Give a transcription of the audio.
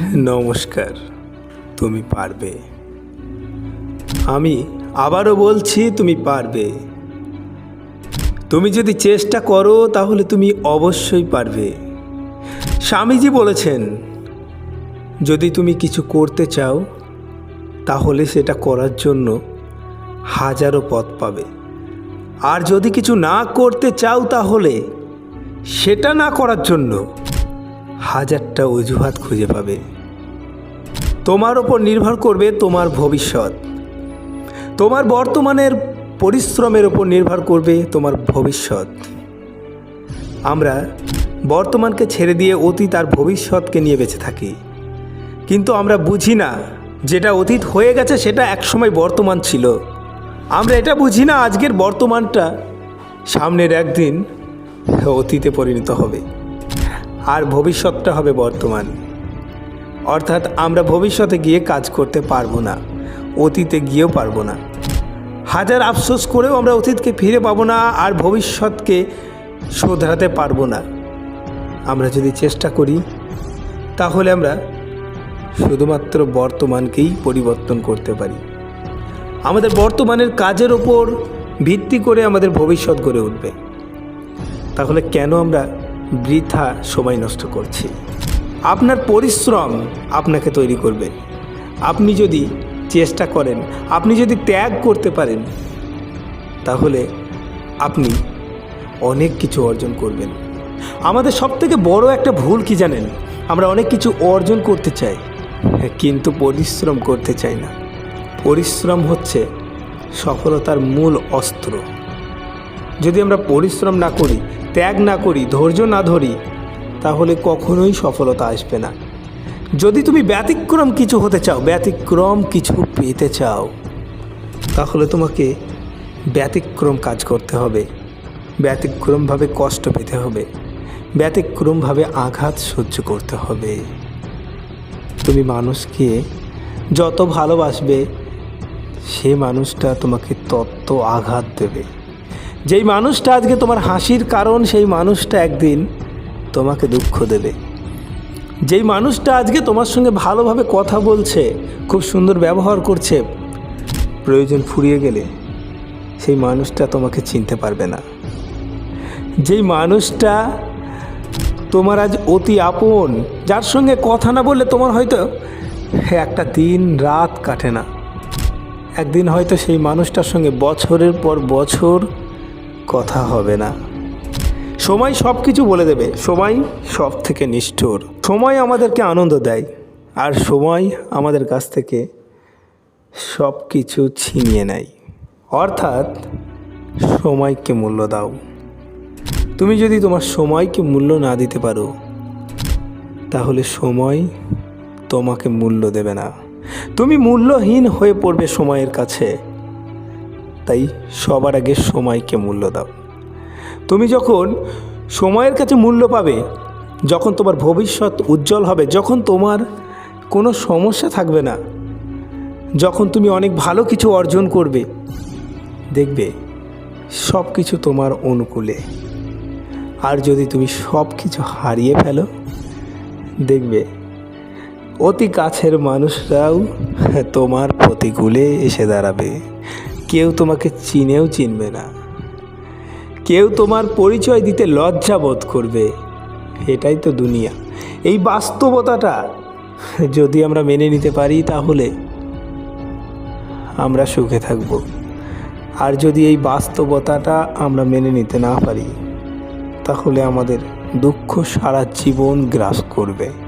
নমস্কার, তুমি পারবে। আমি আবারও বলছি, তুমি পারবে। তুমি যদি চেষ্টা করো, তাহলে তুমি অবশ্যই পারবে। স্বামীজি বলেছেন, যদি তুমি কিছু করতে চাও, তাহলে সেটা করার জন্য হাজারো পথ পাবে। আর যদি কিছু না করতে চাও, তাহলে সেটা না করার জন্য হাজারটা অজুহাত খুঁজে পাবে। তোমার ওপর নির্ভর করবে তোমার ভবিষ্যৎ। তোমার বর্তমানের পরিশ্রমের ওপর নির্ভর করবে তোমার ভবিষ্যৎ। আমরা বর্তমানকে ছেড়ে দিয়ে অতীত আর ভবিষ্যৎকে নিয়ে বেঁচে থাকি। কিন্তু আমরা বুঝি না, যেটা অতীত হয়ে গেছে সেটা একসময় বর্তমান ছিল। আমরা এটা বুঝি না, আজকের বর্তমানটা সামনের একদিন অতীতে পরিণত হবে। আর ভবিষ্যৎটা হবে বর্তমান। অর্থাৎ আমরা ভবিষ্যতে গিয়ে কাজ করতে পারব না, অতীতে গিয়েও পারব না। হাজার আফসোস করেও আমরা অতীতকে ফিরে পাবো না আর ভবিষ্যৎকে শোধরাতে পারব না। আমরা যদি চেষ্টা করি, তাহলে আমরা শুধুমাত্র বর্তমানকেই পরিবর্তন করতে পারি। আমাদের বর্তমানের কাজের ওপর ভিত্তি করে আমাদের ভবিষ্যৎ গড়ে উঠবে। তাহলে কেন আমরা বৃথা সময় নষ্ট করছি। আপনার পরিশ্রম আপনাকে তৈরি করবে। আপনি যদি চেষ্টা করেন, আপনি যদি ত্যাগ করতে পারেন, তাহলে আপনি অনেক কিছু অর্জন করবেন। আমাদের সবথেকে বড় একটা ভুল কি জানেন? আমরা অনেক কিছু অর্জন করতে চাই, কিন্তু পরিশ্রম করতে চাই না। পরিশ্রম হচ্ছে সফলতার মূল অস্ত্র। যদি আমরা পরিশ্রম না করি ত্যাগ না করি, ধৈর্য না ধরি, তাহলে কখনোই সফলতা আসবে না। যদি তুমি ব্যতিক্রম কিছু হতে চাও, ব্যতিক্রম কিছু পেতে চাও, তাহলে তোমাকে ব্যতিক্রম কাজ করতে হবে। ব্যতিক্রমভাবে কষ্ট পেতে হবে। ব্যতিক্রমভাবে আঘাত সহ্য করতে হবে। তুমি মানুষকে যত ভালোবাসবে, সে মানুষটা তোমাকে তত আঘাত দেবে। যেই মানুষটা আজকে তোমার হাসির কারণ, সেই মানুষটা একদিন তোমাকে দুঃখ দেবে। যেই মানুষটা আজকে তোমার সঙ্গে ভালোভাবে কথা বলছে, খুব সুন্দর ব্যবহার করছে, প্রয়োজন ফুরিয়ে গেলে সেই মানুষটা তোমাকে চিনতে পারবে না। যেই মানুষটা তোমার আজ অতি আপন, যার সঙ্গে কথা না বললে তোমার হয়তো একটা দিন রাত কাটে না। একদিন হয়তো সেই মানুষটার সঙ্গে বছরের পর বছর কথা হবে না। সময় সব কিছু বলে দেবে। সময় সব থেকে নিষ্ঠুর। সময় আমাদেরকে আনন্দ দেয় আর সময় আমাদের কাছ থেকে সব কিছু ছিনিয়ে নেয়। অর্থাৎ সময়কে মূল্য দাও। তুমি যদি তোমার সময়কে মূল্য না দিতে পারো, তাহলে সময় তোমাকে মূল্য দেবে না। তুমি মূল্যহীন হয়ে পড়বে সময়ের কাছে। তাই সবার আগে সময়কে মূল্য দাও। তুমি যখন সময়ের কাছে মূল্য পাবে, যখন তোমার ভবিষ্যৎ উজ্জ্বল হবে, যখন তোমার কোনো সমস্যা থাকবে না, যখন তুমি অনেক ভালো কিছু অর্জন করবে, দেখবে সব কিছু তোমার অনুকূলে। আর যদি তুমি সব কিছু হারিয়ে ফেলো, দেখবে অতি কাছের মানুষরাও তোমার প্রতিকূলে এসে দাঁড়াবে। কেউ তোমাকে চিনেও চিনবে না। কেউ তোমার পরিচয় দিতে লজ্জা বোধ করবে। এটাই তো দুনিয়া। এই বাস্তবতাটা যদি আমরা মেনে নিতে পারি তাহলে আমরা সুখে থাকব। আর যদি এই বাস্তবতাটা আমরা মেনে নিতে না পারি, তাহলে আমাদের দুঃখ সারা জীবন গ্রাস করবে।